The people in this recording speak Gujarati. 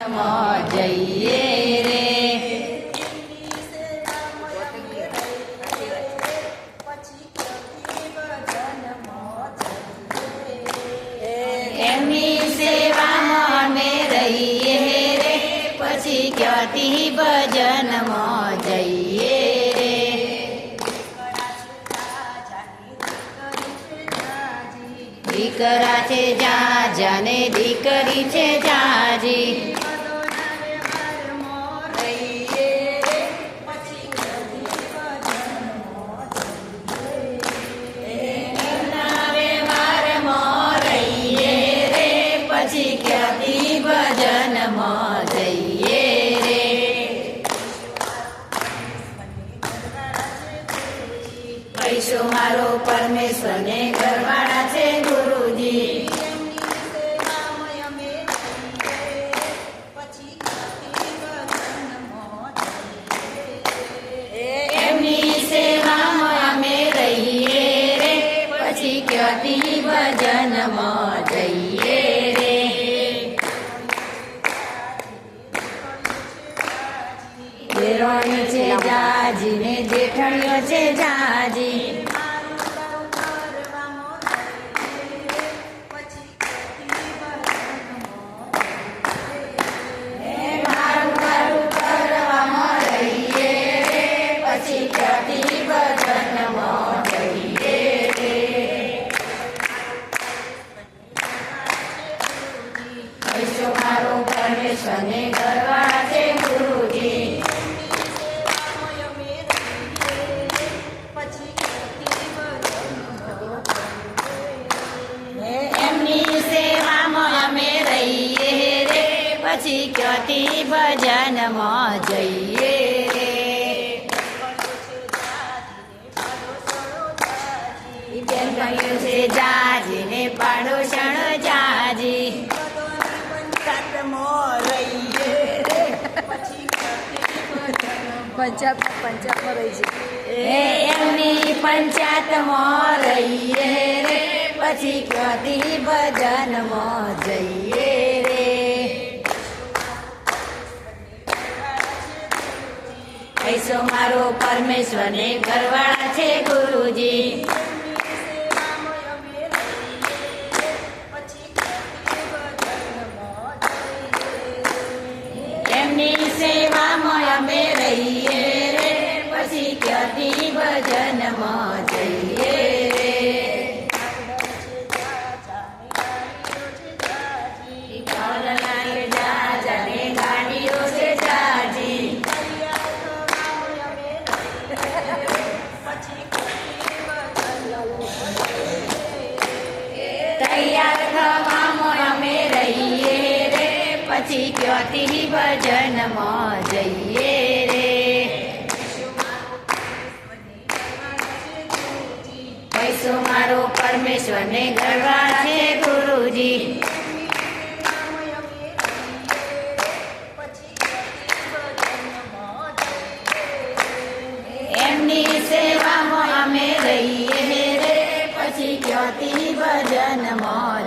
જઈએ રે એમની સેવામાં અમે રહીએ રે પછી ક્યાંથી ભજનમાં જઈએ રે દીકરા છે જા, જાને દીકરી છે જાજી. પછી ક્યાંથી ભજનમાં જઈએ રે મારો પરમેશ્વરને કરવાના છે ગુરુજી એમની સેવામાં અમે રહીએ પછી ક્યાંથી દેરાણી છે જાજી ને જેઠણીઓ છે જાજી. પછી ક્યાંથી ભજનમાં જઈએ બેન ભાઈઓ છે જાજી ને પાડોશણ જાજી. પંજાબમાં રહી છે. એમની પંચાયતમાં રહીએ રે. પછી ક્યાંથી ભજનમાં જઈએ મારો પરમેશ્વરને ઘરવાળા છે ગુરુજી. એમની સેવામાં અમે રહીએ પછી ક્યાંથી ભજનમાં પછી ક્યાંથી ભજનમાં જઈએ રે? પૈસો મારો પરમેશ્વરને ગરવા છે ગુરુજી. એમની સેવામાં અમે રહીએ રે. પછી ક્યાંથી ભજનમાં